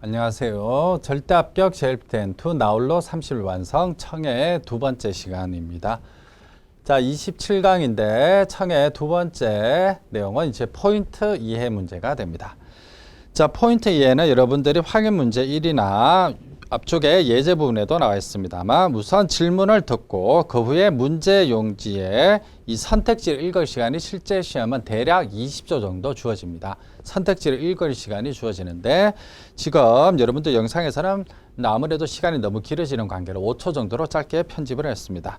안녕하세요. 절대 합격 젤프텐2 나홀로 30일 완성 청해의 두 번째 시간입니다. 자, 27강인데 청해의 두 번째 내용은 이제 포인트 이해 문제가 됩니다. 자, 포인트 이해는 여러분들이 확인 문제 1이나 앞쪽에 예제 부분에도 나와 있습니다만 우선 질문을 듣고 그 후에 문제 용지에 이 선택지를 읽을 시간이 실제 시험은 대략 20초 정도 주어집니다. 선택지를 읽을 시간이 주어지는데 지금 여러분들 영상에서는 아무래도 시간이 너무 길어지는 관계로 5초 정도로 짧게 편집을 했습니다.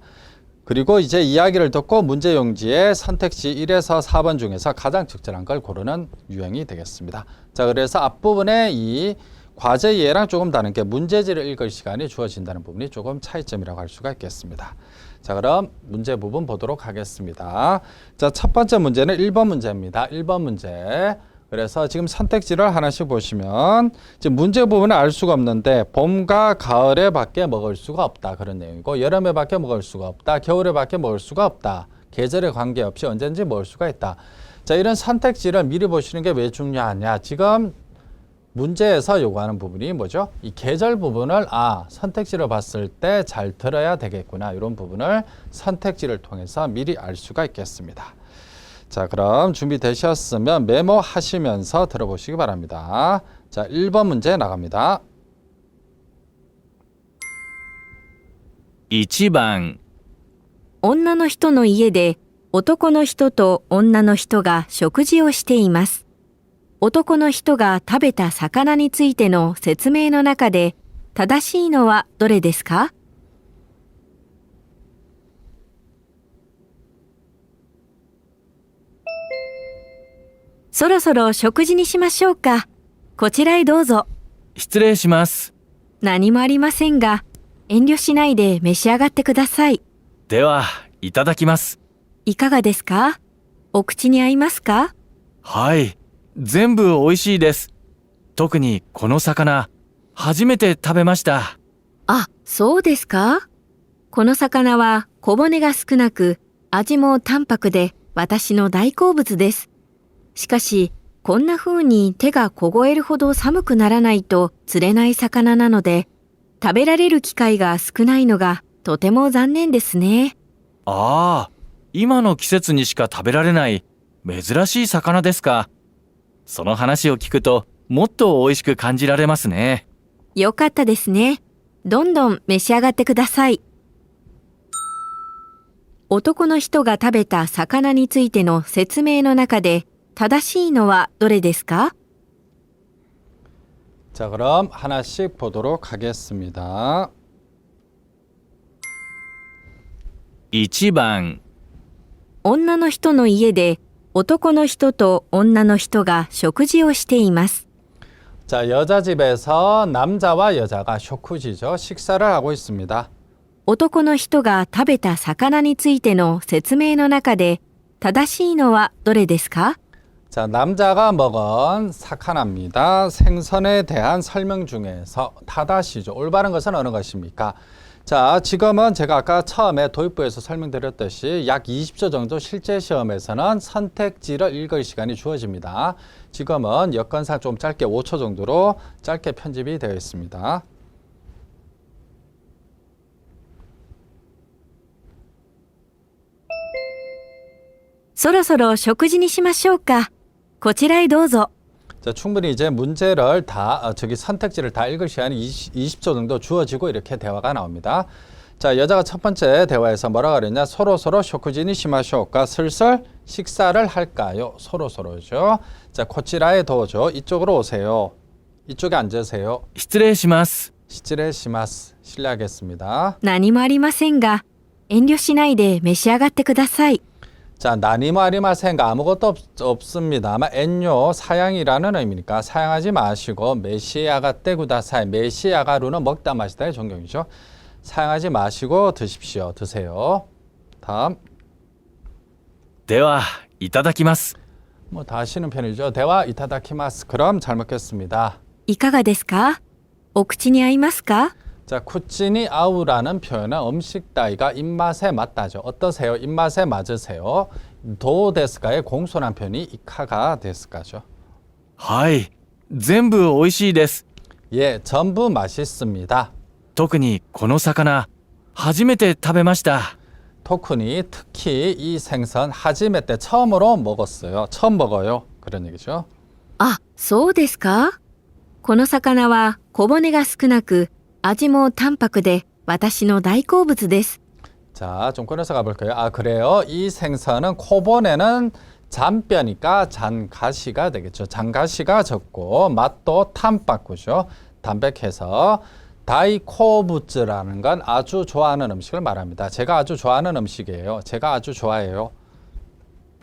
그리고 이제 이야기를 듣고 문제 용지에 선택지 1에서 4번 중에서 가장 적절한 걸 고르는 유형이 되겠습니다. 자, 그래서 앞부분에 이 과제 이해랑 조금 다른 게 문제지를 읽을 시간이 주어진다는 부분이 조금 차이점이라고 할 수가 있겠습니다. 자, 그럼 문제 부분 보도록 하겠습니다. 자, 첫 번째 문제는 1번 문제입니다. 1번 문제. 그래서 지금 선택지를 하나씩 보시면 지금 문제 부분은 알 수가 없는데 봄과 가을에 밖에 먹을 수가 없다 그런 내용이고 여름에 밖에 먹을 수가 없다 겨울에 밖에 먹을 수가 없다 계절에 관계없이 언제든지 먹을 수가 있다 자 이런 선택지를 미리 보시는 게 왜 중요하냐 지금 문제에서 요구하는 부분이 뭐죠? 이 계절 부분을 아 선택지를 봤을 때 잘 들어야 되겠구나 이런 부분을 선택지를 통해서 미리 알 수가 있겠습니다. 자 그럼 준비되셨으면 메모하시면서 들어보시기 바랍니다. 자 1번 문제 나갑니다. 1番女の人の家で男の人と女の人が食事をしています。男の人が食べた魚についての説明の中で正しいのはどれですか そろそろ食事にしましょうか。こちらへどうぞ。失礼します。何もありませんが、遠慮しないで召し上がってください。では、いただきます。いかがですか？お口に合いますか？はい。全部美味しいです。特にこの魚、初めて食べました。あ、そうですか？この魚は小骨が少なく、味も淡白で私の大好物です。しかし、こんな風に手が凍えるほど寒くならないと釣れない魚なので、食べられる機会が少ないのがとても残念ですね。ああ、今の季節にしか食べられない珍しい魚ですか。その話を聞くと、もっと美味しく感じられますね。よかったですね。どんどん召し上がってください。男の人が食べた魚についての説明の中で正しいのはどれですか 자 그럼 하나씩 보도록 하겠습니다. 1番、女の人の家で男の人と女の人が食事をしています。 자 여자 집에서 남자와 여자가 쇼쿠지죠 식사를 하고 있습니다. 男の人が食べた魚についての説明の中で正しいのはどれですか 자, 남자가 먹은 사카나입니다. 생선에 대한 설명 중에서 타다시죠. 올바른 것은 어느 것입니까? 자, 지금은 제가 아까 처음에 도입부에서 설명드렸듯이 약 20초 정도 실제 시험에서는 선택지를 읽을 시간이 주어집니다. 지금은 여건상 좀 짧게 5초 정도로 짧게 편집이 되어 있습니다. そろそろ食事にしましょうか。 こちらへどうぞ。 자, 충분히 이제 문제를 다, 어, 저기 선택지를 다 읽을 시간이 20, 20초 정도 주어지고 이렇게 대화가 나옵니다. 자, 여자가 첫 번째 대화에서 뭐라 그랬냐? 서로서로 쇼쿠지니 시마쇼까 슬슬 식사를 할까요? 서로서로죠. 자, 코치라에 도죠. 이쪽으로 오세요. 이쪽에 앉으세요. 失礼します。 시지레 시마스. 실례하겠습니다. 何もありませんが、遠慮しないで召し上がってください。 자, 나니마리마 생가 아무것도 없, 없습니다만 엔요 사양이라는 의미니까 사양하지 마시고 메시아가 떼구다사이 메시아가루는 먹다 마시다의 종경이죠. 사양하지 마시고 드십시오. 드세요. 다음 では、いただきます。 뭐 다 하시는 편이죠. 대화 이타다키마스. 그럼 잘 먹겠습니다. いかがですかお口に合いますか 자, 쿠치니 아우라는 표현은 음식 따위가 입맛에 맞다죠. 어떠세요? 입맛에 맞으세요? 도 데스카의 공손한 편이 이카가 데스카죠. はい。全部美味しいです。 예, 전부 맛있습니다. 特にこの魚、初めて食べました。 토쿤이 특히 이 생선 하지메 때 처음으로 먹었어요. 처음 먹어요. 그런 얘기죠. あ、そうですかこの魚は小骨が少なく、 味も淡白で私の大好物です。 자, 좀 꺼내서 가볼까요? 아, 그래요. 이 생선은 코본에는 잔뼈니까 잔가시가 되겠죠. 잔가시가 적고 맛도 탐박구죠. 담백해서 다이코부츠라는 건 아주 좋아하는 음식을 말합니다. 제가 아주 좋아하는 음식이에요. 제가 아주 좋아해요.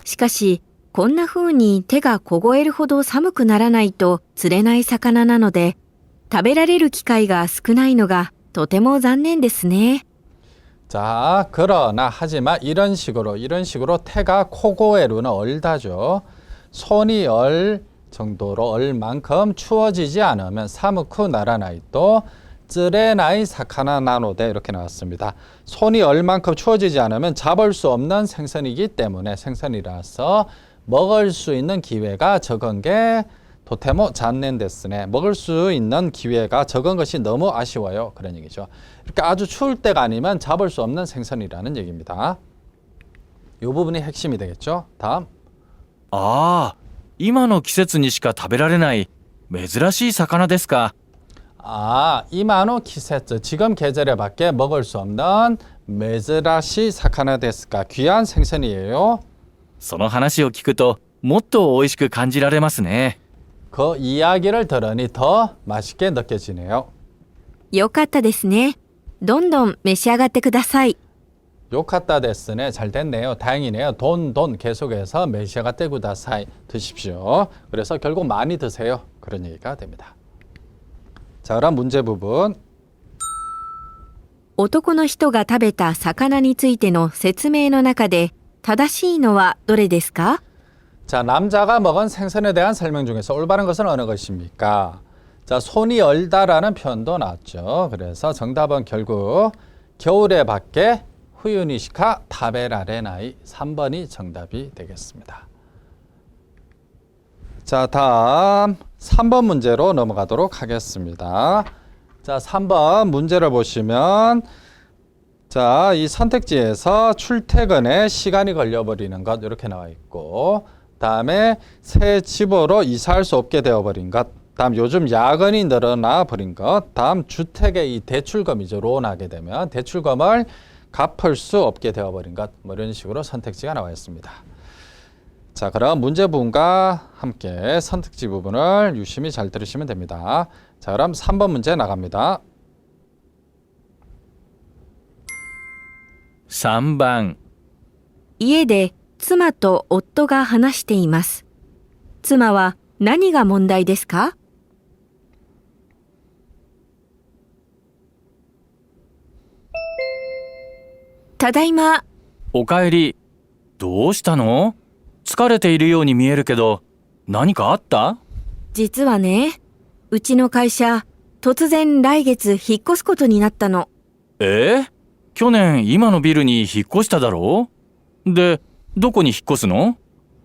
しかし、こんな風に手が凍えるほど寒くならないと釣れない魚なので、 食べられる機会が少ないのがとても残念ですね。 자, 그러나 하지만 이런 식으로 이런 식으로 태가 코고에루는 얼다죠. 손이 얼 정도로 얼만큼 추워지지 않으면 사무쿠 나라나이 또 쯔레나이 사카나 나노데 이렇게 나왔습니다. 손이 얼만큼 추워지지 않으면 잡을 수 없는 생선이기 때문에 생선이라서 먹을 수 있는 기회가 적은 게 도테모 잔넨데스네. 먹을 수 있는 기회가 적은 것이 너무 아쉬워요. 그런 얘기죠. 이렇게 아주 추울 때가 아니면 잡을 수 없는 생선이라는 얘기입니다. 이 부분이 핵심이 되겠죠. 다음. ああ、今の季節にしか食べられない珍しい魚ですか。 아, 이마노 키세츠. 지금 계절에밖에 먹을 수 없는 메즈라시 사카나 데스까 귀한 생선이에요. その話を聞くと、もっと美味しく感じられますね。 그 이야기를 들으니 더 맛있게 느껴지네요. よかったですね。どんどん召し上がってください。 요카타 데스네 잘 됐네요. 다행이네요. 돈, 돈 계속해서 메시아가 떼구다사이 드십시오. 그래서 결국 많이 드세요. 그런 얘기가 됩니다. 자, 그럼 문제 부분. 男の人が食べた魚についての説明の中で正しいのはどれですか 자, 남자가 먹은 생선에 대한 설명 중에서 올바른 것은 어느 것입니까? 자, 손이 얼다라는 표현도 나왔죠. 그래서 정답은 결국 겨울에 밖에 후유니시카 타베라레나이 3번이 정답이 되겠습니다. 자, 다음 3번 문제로 넘어가도록 하겠습니다. 자, 3번 문제를 보시면 자, 이 선택지에서 출퇴근에 시간이 걸려버리는 것 이렇게 나와 있고 다음에 새 집으로 이사할 수 없게 되어버린 것 다음 요즘 야근이 늘어나 버린 것 다음 주택의 이 대출금이죠 론하게 되면 대출금을 갚을 수 없게 되어버린 것뭐 이런 식으로 선택지가 나와 있습니다 자 그럼 문제 부분과 함께 선택지 부분을 유심히 잘 들으시면 됩니다 자 그럼 3번 문제 나갑니다 3番、家で 妻と夫が話しています。妻は何が問題ですか？ただいま。おかえり。どうしたの？疲れているように見えるけど、何かあった？実はね、うちの会社、突然来月引っ越すことになったの。え？ー去年今のビルに引っ越しただろう？で、どこに引っ越すの？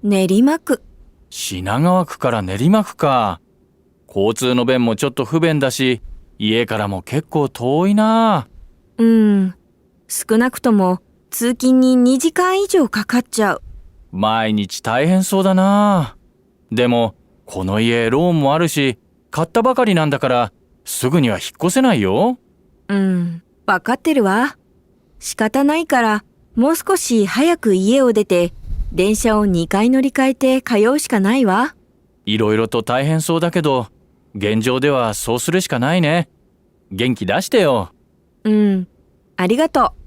練馬区。品川区から練馬区か。交通の便もちょっと不便だし、家からも結構遠いな。うん。少なくとも通勤に2時間以上かかっちゃう。毎日大変そうだな。でも、この家ローンもあるし、買ったばかりなんだから、すぐには引っ越せないよ。うん。わかってるわ。仕方ないから、もう少し早く家を出て、電車を2回乗り換えて通うしかないわ。いろいろと大変そうだけど、現状ではそうするしかないね。元気出してよ。うん。ありがとう。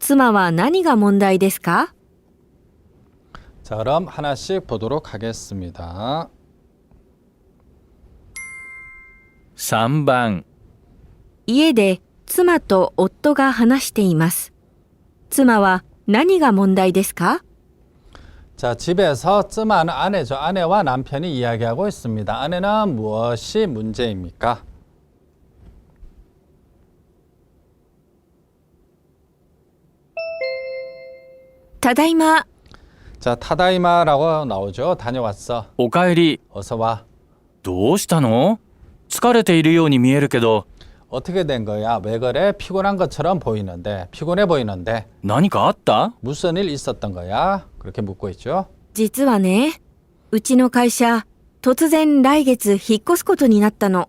妻は何が問題ですか 자 그럼 하나씩 보도록 하겠습니다 3番、家で 妻と夫が話しています。妻は何が問題ですか 자, 집에서 쯤하는 아내죠. 아내와 남편이 이야기하고 있습니다. 아내는 무엇이 문제입니까? ただいま。 자, 타다이마라고 나오죠. 다녀왔어. おかえり。 어서 와. どうしたの疲れているように見えるけど、 어떻게 된 거야? 왜 그래? 피곤한 것처럼 보이는데, 피곤해 보이는데, 何かあった 무슨 일 있었던 거야? 그렇게 묻고 있죠. 実はね、うちの会社、突然来月引っ越すことになったの。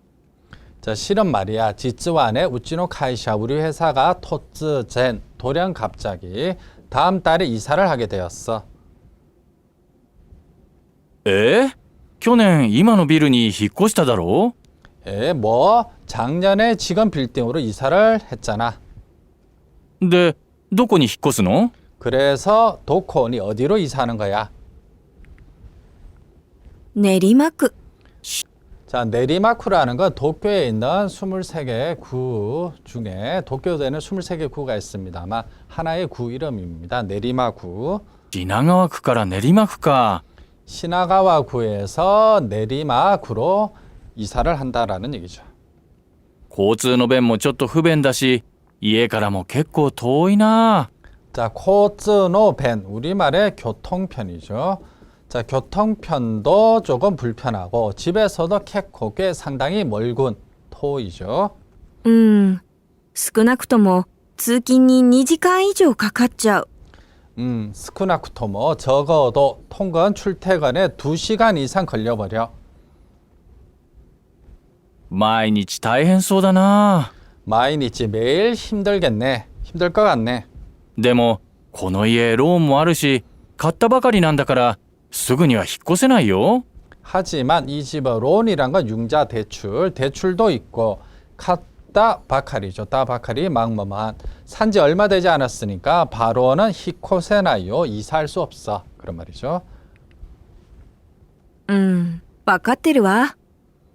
자, 실은 말이야. 지츠완의 우찌노 카이샤 우리 회사가 토츠젠 돌연 갑자기 다음 달에 이사를 하게 되었어. え去年今のビルに引っ越しただろ 에, 뭐 작년에 직원 빌딩으로 이사를 했잖아. で、どこに引っ越すの 그래서 도콘이 어디로 이사하는 거야? 練馬区。 자, 내리마쿠라는 건 도쿄에 있는 23개의 구 중에 도쿄에는 23개 구가 있습니다만 하나의 구 이름입니다. 내리마구. 品川区から練馬区か。 시나가와 구에서 내리마구로 이사를 한다라는 얘기죠. 交通の便もちょっと不便だし、家からも結構遠いな。 자, 코츠노 벤 우리말의 교통편이죠. 자, 교통편도 조금 불편하고 집에서도 캐코 꽤 상당히 멀군 토이죠. うーん。少なくとも通勤に2時間以上かかっちゃう。 음, 스쿠나쿠토모 적어도 통근 출퇴근에 2시간 이상 걸려버려. 毎日大変そうだな。 마이니치 매일 힘들겠네. 힘들 것 같네. でも、この家ローンもあるし、買ったばかりなんだから、すぐには引っ越せないよ。 하지만 이 집은 론이란 건 융자 대출, 대출도 있고 카타 바카리죠. 따 바카리 막뭐만 산지 얼마 되지 않았으니까 바로는 히코세나요 이사할 수 없어. 그런 말이죠. うん。わかってるわ。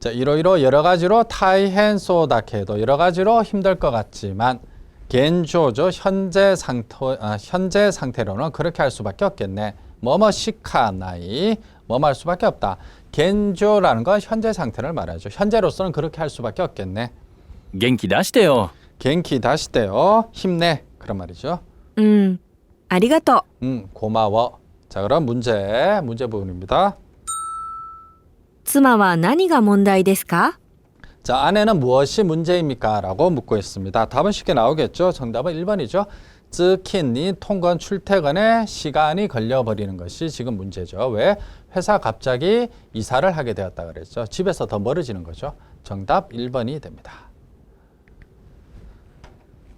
자, 이러이러 여러 가지로 타이헨 소다케도 여러 가지로 힘들 것 같지만 겐조죠. 현재 상태 아, 현재 상태로는 그렇게 할 수밖에 없겠네. 뭐뭐 시카 나이 뭐뭐 할 수밖에 없다. 겐조라는 건 현재 상태를 말하죠. 현재로서는 그렇게 할 수밖에 없겠네. 元気出してよ。 겐키 다시 때요. 힘내. 그런 말이죠. うん。ありがとう。 음, 고마워. 자, 그럼 문제 문제 부분입니다. 妻は何が問題ですか 자, 아내는 무엇이 문제입니까? 라고 묻고 있습니다. 답은 쉽게 나오겠죠. 정답은 1번이죠. 즈킨이 통건 출퇴근에 시간이 걸려버리는 것이 지금 문제죠. 왜? 회사 갑자기 이사를 하게 되었다 그랬죠. 집에서 더 멀어지는 거죠. 정답 1번이 됩니다.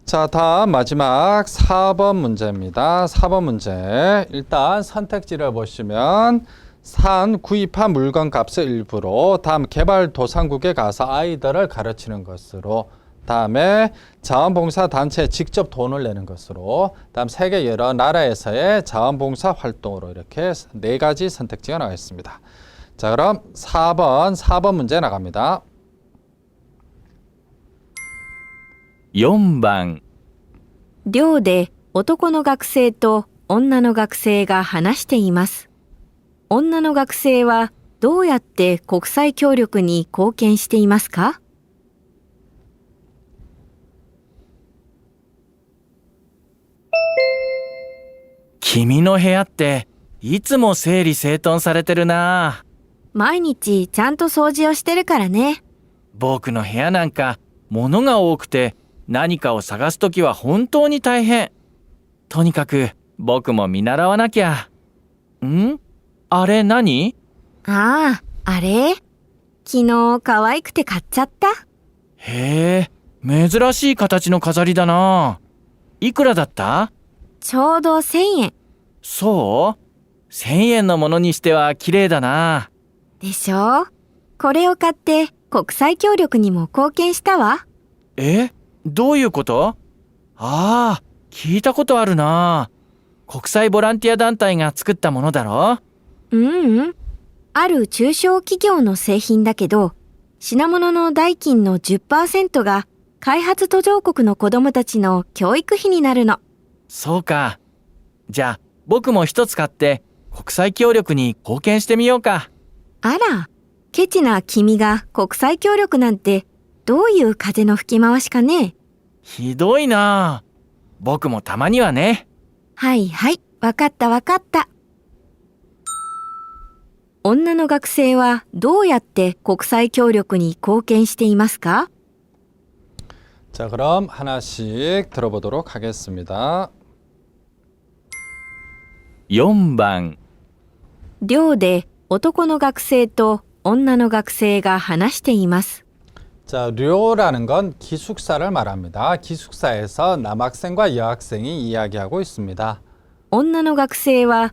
자, 다음 마지막 4번 문제입니다. 4번 문제. 일단 선택지를 보시면 산 구입한 물건 값의 일부로 다음 개발도상국에 가서 아이들을 가르치는 것으로 다음에 자원봉사 단체에 직접 돈을 내는 것으로 다음 세계 여러 나라에서의 자원봉사 활동으로 이렇게 네 가지 선택지가 나와 있습니다. 자 그럼 4번 4번 문제 나갑니다. 4番、寮で男の学生と女の学生が話しています。 女の学生はどうやって国際協力に貢献していますか？君の部屋って、いつも整理整頓されてるな。毎日ちゃんと掃除をしてるからね。僕の部屋なんか、物が多くて、何かを探すときは本当に大変。とにかく、僕も見習わなきゃ。ん？あれ何？ああ、あれ？昨日可愛くて買っちゃった？へえ、珍しい形の飾りだな。いくらだった？ちょうど1000円。そう？千円のものにしては綺麗だな。でしょ？これを買って国際協力にも貢献したわ。え？どういうこと？ああ、聞いたことあるな。国際ボランティア団体が作ったものだろ？ううんうん。ある中小企業の製品だけど、品物の代金の10%が開発途上国の子供たちの教育費になるの。そうか。じゃあ、僕も一つ買って、国際協力に貢献してみようか。あら、ケチな君が国際協力なんてどういう風の吹き回しかねひどいなあ僕もたまにはね。はいはい、わかったわかった。女の学生はどうやって国際協力に貢献していますか 자, 그럼 하나씩 들어보도록 하겠습니다. 4番、寮で男の学生と女の学生が話しています。 자, 료라는 건 기숙사를 말합니다. 기숙사에서 남학생과 여학생이 이야기하고 있습니다. 女の学生は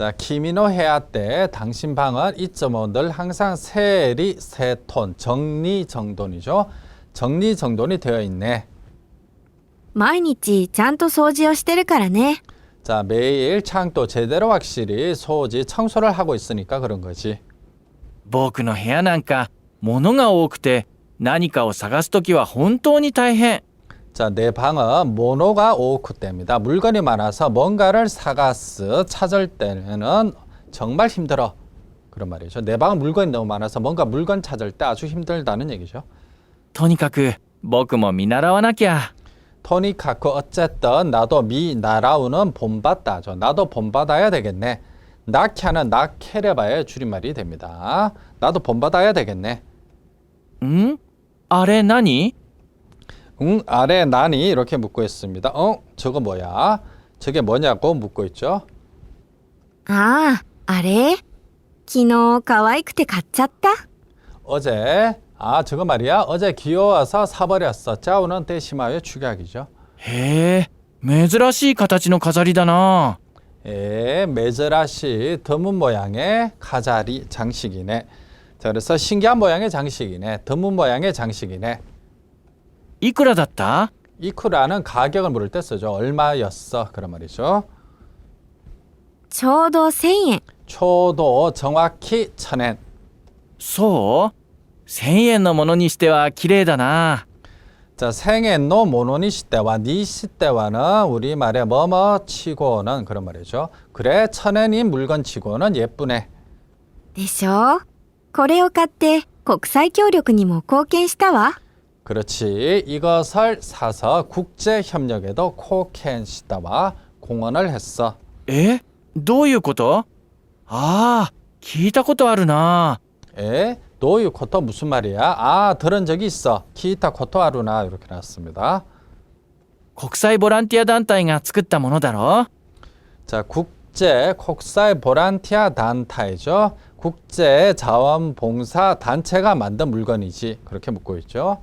자, 키미노 해야 때 당신 방은 이점오 늘 항상 세리 세톤 정리 정돈이죠. 정리 정돈이 되어 있네. 毎日ちゃんと掃除をしてるからね。 자, 매일 창도 제대로 확실히 소지 청소를 하고 있으니까 그런 거지. 僕の部屋なんか、物が多くて、何かを探すときは本当に大変。 자, 내 방은 모노가 오크 때입니다. 물건이 많아서 뭔가를 사가스 찾을 때는 정말 힘들어. 그런 말이죠. 내 방은 물건이 너무 많아서 뭔가 물건 찾을 때 아주 힘들다는 얘기죠. とにかく、僕も見習わなきゃ。 토니카크 어쨌든 나도 미 나라우는 본받다죠. 나도 본받아야 되겠네. 나캬는 나케레바의 줄임말이 됩니다. 나도 본받아야 되겠네. んあれ何 응 아래 나니 이렇게 묻고 있습니다. 어 저거 뭐야? 저게 뭐냐고 묻고 있죠. ああ、あれ昨日可愛くて買っちゃった 어제 아 저거 말이야 어제 귀여워서 사버렸어. 짜오는 대시마의 축약이죠. へえ、珍しい形の飾りだな。 예, 메즈라시 드문 모양의 가자리 장식이네. 자, 그래서 신기한 모양의 장식이네. 드문 모양의 장식이네. いくらだった 이쿠라는 가격을 물을 때 쓰죠. 얼마였어? 그런 말이죠. ちょうど1000円。 초도 정확히 천엔. そう千円のものにしては綺麗だな。 자, 생엔노 모노니시 때와 니시 때와는 우리말에 뭐뭐 치고는 그런 말이죠. 그래, 천엔인 물건 치고는 예쁘네. でしょこれを買って国際協力にも貢献したわ。 그렇지. 이것을 사서 국제 협력에도 코켄시다와 공헌을 했어. えどういうことああ、聞いたことあるな。 에, 노유 코토 무슨 말이야? 아, 들은 적이 있어. 키타 코토 아루나 이렇게 나왔습니다. 国際ボランティア団体が作ったものだろ 자, 국제 콕사이 보란티아 단타이죠. 국제 자원봉사 단체가 만든 물건이지. 그렇게 묻고 있죠.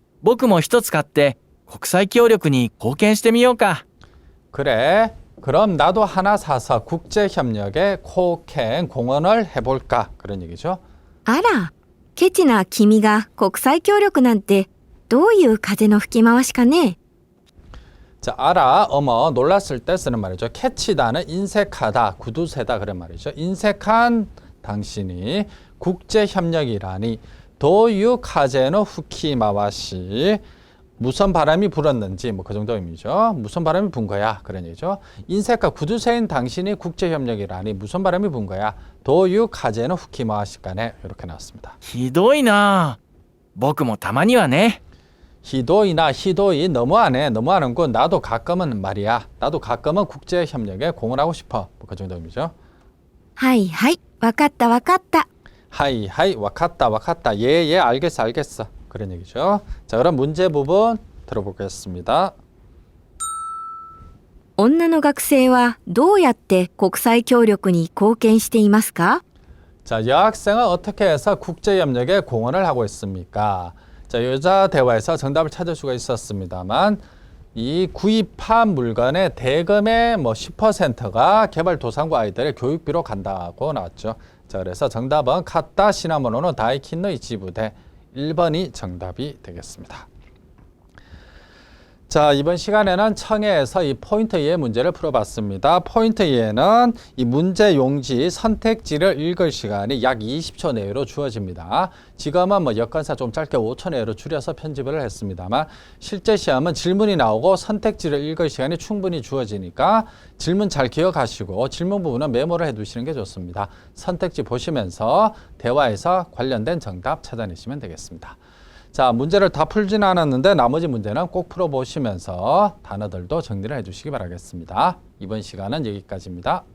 僕も一つ買って国際協力に貢献してみようか。 그래. 그럼 나도 하나 사서 국제 협력에 코캔 공헌을 해볼까 그런 얘기죠. あら、ケチな君が国際協力なんてどういう風の吹き回しかね 자, 알아, 어머, 놀랐을 때 쓰는 말이죠. 캐치다는 인색하다, 구두쇠다 그런 말이죠. 인색한 당신이 국제협력이라니 도유카제노 후키마와시 무슨 바람이 불었는지 뭐 그 정도 의미죠. 무슨 바람이 분 거야 그런 얘기죠. 인색과 구두쇠인 당신이 국제협력이라니 무슨 바람이 분 거야. 도유카제노 후키마와시 간에 이렇게 나왔습니다. ひどいな。僕もたまにはね。 히도이나 히도이 너무하네 너무하는군 나도 가끔은 말이야 나도 가끔은 국제 협력에 공헌하고 싶어 뭐 그 정도 의미죠 はいはい、わかったわかった。 하이 하이 와카타 와카타 예예 알겠어 알겠어 그런 얘기죠 자 그럼 문제 부분 들어보겠습니다 女の学生はどうやって国際協力に貢献していますか 자 여학생은 어떻게 해서 국제 협력에 공헌을 하고 있습니까 자 여자 대화에서 정답을 찾을 수가 있었습니다만 이 구입한 물건의 대금의 뭐 10%가 개발도상국 아이들의 교육비로 간다고 나왔죠. 자, 그래서 정답은 카타 시나모노노 다이킨노 이치부대 1번이 정답이 되겠습니다. 자, 이번 시간에는 청해에서 이 포인트 2의 문제를 풀어봤습니다. 포인트 2에는 이 문제 용지 선택지를 읽을 시간이 약 20초 내외로 주어집니다. 지금은 뭐 여건사 좀 짧게 5초 내외로 줄여서 편집을 했습니다만 실제 시험은 질문이 나오고 선택지를 읽을 시간이 충분히 주어지니까 질문 잘 기억하시고 질문 부분은 메모를 해두시는 게 좋습니다. 선택지 보시면서 대화에서 관련된 정답 찾아내시면 되겠습니다. 자, 문제를 다 풀지는 않았는데 나머지 문제는 꼭 풀어보시면서 단어들도 정리를 해주시기 바라겠습니다. 이번 시간은 여기까지입니다.